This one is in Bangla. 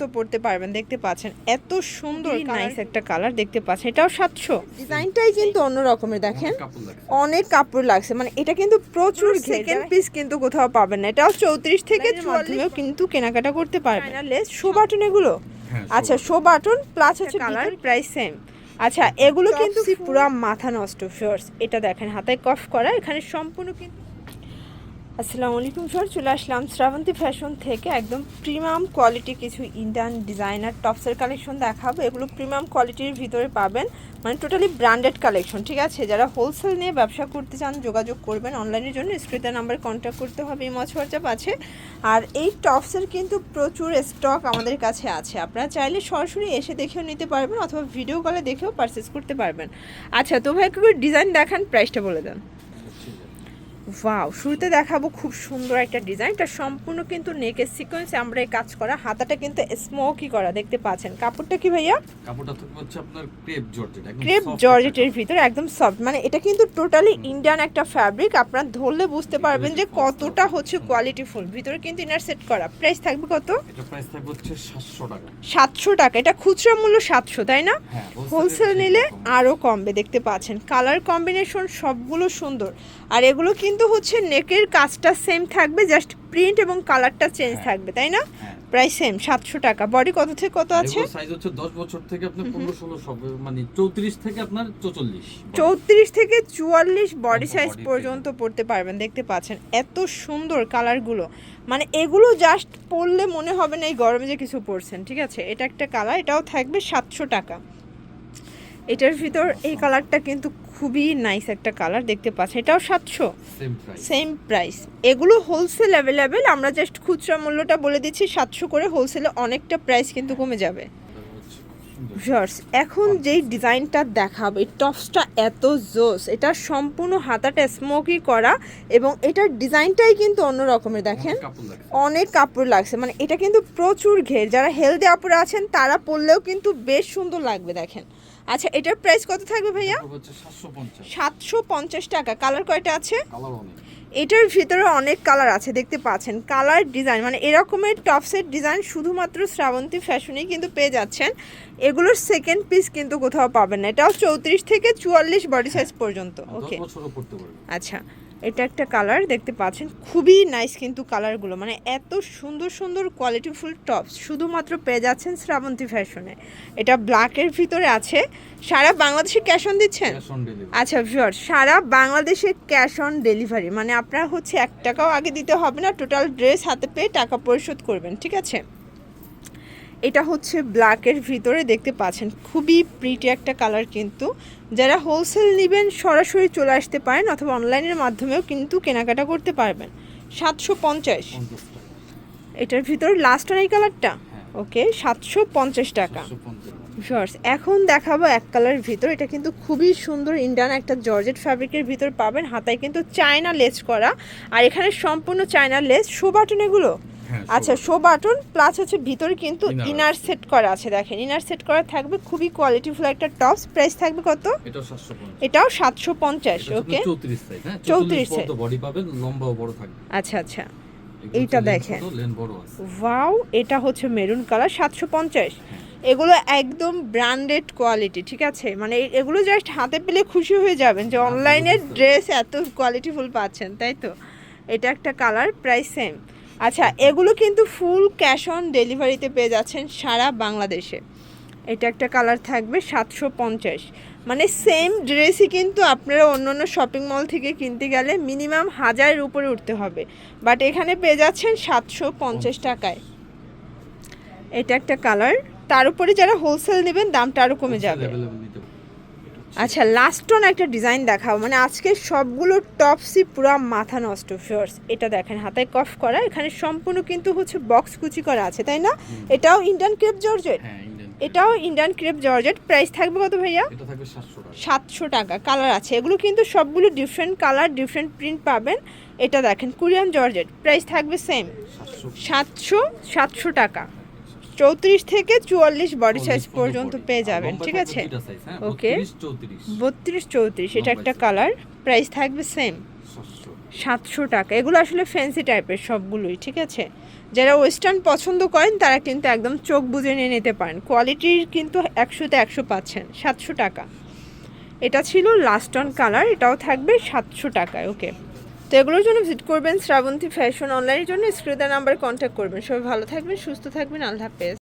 তো পড়তে পারবেন দেখতে পাচ্ছেন। এত সুন্দর নাইস একটা কালার দেখতে পাচ্ছেন। এটাও সাতশো। ডিজাইনটাই কিন্তু অন্য রকমের দেখেন? অনেক কাপড় লাগছে। মানে এটা কিন্তু প্রচুর সেকেন্ড পিস কিন্তু কোথাও পাবেন না। এটাও চৌত্রিশ থেকে চুয়াল্লিশেও কিন্তু কেনাকাটা করতে পারবেন। লেস শো বাটন এগুলো? হ্যাঁ, আচ্ছা শো বাটন প্লাস হচ্ছে কালার প্রাইস সেম আচ্ছা এগুলো কিন্তু পুরো মাথা নষ্ট ফিওর্স এটা দেখেন হাতায় কফ করা। এখানে সম্পূর্ণ কিন্তু আসসালামু আলাইকুম স্যার চলে আসলাম শ্রাবন্তী ফ্যাশন থেকে একদম প্রিমিয়াম কোয়ালিটি কিছু ইন্ডিয়ান ডিজাইনার টপসের কালেকশন দেখাবো। এগুলো প্রিমিয়াম কোয়ালিটির ভিতরে পাবেন মানে টোটালি ব্র্যান্ডেড কালেকশন ঠিক আছে? যারা হোলসেল নিয়ে ব্যবসা করতে চান, যোগাযোগ করবেন অনলাইনের জন্য স্ক্রিনের নাম্বার কন্ট্যাক্ট করতে হবে ইমজ হোয়াটসঅ্যাপ আছে। আর এই টপসের কিন্তু প্রচুর স্টক আমাদের কাছে আছে। আপনারা চাইলে সরাসরি এসে দেখেও নিতে পারবেন, অথবা ভিডিও কলে দেখেও পারচেস করতে পারবেন। আচ্ছা তো ভাই, একটু ডিজাইন দেখান প্রাইসটা বলে দেন। ওয়াও শুরুতে দেখাবো খুব সুন্দর একটা ডিজাইন এটা সম্পূর্ণ কিন্তু নেকের সিকোয়েন্সে আমরা এই কাজ করা। হাতাটা কিন্তু স্মোকি করা দেখতে পাচ্ছেন। কাপড়টা কি ভাইয়া? কাপড়টা থাকবে হচ্ছে আপনার ক্রেপ জর্জেট একদম ক্রেপ জর্জেটের ভিতরে একদম সফট মানে এটা কিন্তু টোটালি ইন্ডিয়ান একটা ফ্যাব্রিক আপনারা ধরলে বুঝতে পারবেন যে কতটা হচ্ছে কোয়ালিটিফুল ভিতরে কিন্তু ইনার সেট করা। প্রাইস থাকবে কত? এটা প্রাইস থাকবে হচ্ছে 700 টাকা। সাতশো টাকা। এটা খুচরা মূল্য সাতশো তাই না? হ্যাঁ হোলসেল নিলে আরও কমবে দেখতে পাচ্ছেন। কালার কম্বিনেশন সবগুলো সুন্দর। আর এগুলো কিন্তু হচ্ছে নেকের কাজটা সেম থাকবে জাস্ট প্রিন্ট এবং কালারটা চেঞ্জ হ্যাঁ। থাকবে তাই না? হ্যাঁ। প্রায় সেম সাতশো টাকা। বডি কত থেকে কত আছে? সাইজ হচ্ছে 10 বছর থেকে আপনার 15 16 সব মানে 34 থেকে আপনার 44 চৌত্রিশ থেকে চুয়াল্লিশ বডি সাইজ পর্যন্ত পড়তে পারবেন দেখতে পাচ্ছেন। এত সুন্দর কালারগুলো মানে এগুলো জাস্ট পরলে মনে হবে না এই গরমে যে কিছু পরছেন ঠিক আছে? এটা একটা কালার এটাও থাকবে সাতশো টাকা। এটার ভিতর এই কালারটা কিন্তু খুবই নাইস একটা কালার দেখতে পাচ্ছি এটাও সাতশো। সেম প্রাইস এগুলো হোলসেল অ্যাভেলেবেল আমরা জাস্ট খুচরা মূল্যটা বলে দিচ্ছি সাতশো করে হোলসেলে অনেকটা প্রাইস কিন্তু কমে যাবে। ভিউয়ার্স এখন যেই ডিজাইনটা দেখাবো এই টপসটা এত জোস এটা সম্পূর্ণ হাতাটা স্মোকি করা এবং এটার ডিজাইনটাই কিন্তু অন্য রকমের দেখেন? অনেক কাপড় লাগছে মানে এটা কিন্তু প্রচুর ঘের যারা হেলদি আপুরা আছেন তারা পরলেও কিন্তু বেশ সুন্দর লাগবে দেখেন। আচ্ছা এটার প্রাইস কত থাকবে ভাইয়া? তারপর হচ্ছে 750 সাতশো পঞ্চাশ টাকা কালার কয়টা আছে? কালার অনেক। এটার ভিতরে অনেক কালার আছে দেখতে পাচ্ছেন। কালার ডিজাইন মানে এরকমের টপসের ডিজাইন শুধুমাত্র শ্রাবন্তী ফ্যাশনেই কিন্তু পেয়ে যাচ্ছেন। এগুলোর সেকেন্ড পিস কিন্তু কোথাও পাবেন না। এটাও চৌত্রিশ থেকে চুয়াল্লিশ বডি সাইজ পর্যন্ত ওকে আচ্ছা এটা একটা কালার দেখতে পাচ্ছেন। খুবই নাইস কিন্তু কালারগুলো মানে এত সুন্দর সুন্দর কোয়ালিটিফুল টপস শুধুমাত্র পেয়ে যাচ্ছেন শ্রাবন্তী ফ্যাশনে এটা ব্ল্যাকের ভিতরে আছে। সারা বাংলাদেশে ক্যাশ অন দিচ্ছেন? আচ্ছা ভিউয়ার সারা বাংলাদেশে ক্যাশ অন ডেলিভারি মানে আপনার হচ্ছে এক টাকাও আগে দিতে হবে না টোটাল ড্রেস হাতে পেয়ে টাকা পরিশোধ করবেন ঠিক আছে? এটা হচ্ছে ব্ল্যাকের ভিতরে দেখতে পাচ্ছেন খুবই প্রিটি একটা কালার কিন্তু। যারা হোলসেল নেবেন সরাসরি চলে আসতে পারেন অথবা অনলাইনের মাধ্যমেও কিন্তু কেনাকাটা করতে পারবেন। সাতশো পঞ্চাশ। এটার ভিতরে লাস্ট এই কালারটা হ্যাঁ। ওকে সাতশো পঞ্চাশ টাকা। 750 শর্টস এখন দেখাবো এক কালারের ভিতর। এটা কিন্তু খুবই সুন্দর ইন্ডিয়ান একটা জর্জেট ফ্যাব্রিকের ভিতর পাবেন। হাতায় কিন্তু চায়না লেস করা। আর এখানে সম্পূর্ণ চায়না লেস শো বাটন এগুলো? হ্যাঁ আচ্ছা শো বাটন প্লাস হচ্ছে ভিতরে কিন্তু ইনার সেট করা আছে দেখেন। ইনার সেট করা থাকবে খুবই কোয়ালিটিফুল একটা টপস প্রাইস থাকবে কত? এটা 750 এটাও সাতশো পঞ্চাশ ওকে চৌত্রিশ 34 সাইজ হ্যাঁ 34 34 তো বডি পাবেন লম্বাও বড় থাকবে। আচ্ছা আচ্ছা। এইটা দেখেন। ওয়াও এটা হচ্ছে মেরুন কালার সাতশো পঞ্চাশ। এগুলো একদম ব্র্যান্ডেড কোয়ালিটি ঠিক আছে? মানে এগুলো জাস্ট হাতে পেলে খুশি হয়ে যাবেন যে অনলাইনের ড্রেস এত কোয়ালিটিফুল পাচ্ছেন তাই তো? এটা একটা কালার প্রাইস সেম আচ্ছা এগুলো কিন্তু ফুল ক্যাশ অন ডেলিভারিতে পেয়ে যাচ্ছেন সারা বাংলাদেশে। এটা একটা কালার থাকবে সাতশো পঞ্চাশ। মানে সেম ড্রেসই কিন্তু আপনারা অন্য অন্য শপিং মল থেকে কিনতে গেলে মিনিমাম হাজারের উপরে উঠতে হবে। বাট এখানে পেয়ে যাচ্ছেন সাতশো পঞ্চাশ টাকায়। এটা একটা কালার তার উপরে যারা হোলসেল নেবেন দামটা আরও কমে যাবে। আচ্ছা লাস্ট অন একটা ডিজাইন দেখাও মানে আজকে সবগুলো টপসই পুরো মাথা নষ্ট ফিওর্স এটা দেখেন হাতায় কফ করা। এখানে সম্পূর্ণ কিন্তু হচ্ছে বক্স কুচি করা আছে তাই না? এটাও ইন্ডিয়ান ক্রেপ জর্জেট হ্যাঁ ইন্ডিয়ান এটাও ইন্ডিয়ান ক্রেপ জর্জেট প্রাইস থাকবে কত ভাইয়া? এটা থাকবে 700 টাকা। সাতশো টাকা কালার আছে। এগুলো কিন্তু সবগুলো ডিফারেন্ট কালার ডিফারেন্ট প্রিন্ট পাবেন। এটা দেখেন কোরিয়ান জর্জেট প্রাইস থাকবে সেম 700 সাতশো সাতশো টাকা। চৌত্রিশ থেকে চুয়াল্লিশ বডি সাইজ পর্যন্ত পেয়ে যাবেন ঠিক আছে? size, হ্যাঁ, ওকে। বত্রিশ চৌত্রিশ। এটা একটা কালার প্রাইস থাকবে সেম সাতশো। টাকা। এগুলো আসলে ফ্যান্সি টাইপের সবগুলোই ঠিক আছে? যারা ওয়েস্টার্ন পছন্দ করেন তারা কিন্তু একদম চোখ বুজে নিয়ে নিতে পারেন। কোয়ালিটির কিন্তু একশোতে একশো পাচ্ছেন সাতশো টাকা। এটা ছিল লাস্ট অন কালার এটাও থাকবে সাতশো টাকায় ওকে তো এগুলোর জন্য ভিজিট করবেন শ্রাবন্তী ফ্যাশন অনলাইনের জন্য স্ক্রিনের নাম্বারে কন্ট্যাক্ট করবেন। সবাই ভালো থাকবেন, সুস্থ থাকবেন, আল্লাহ হাফেজ।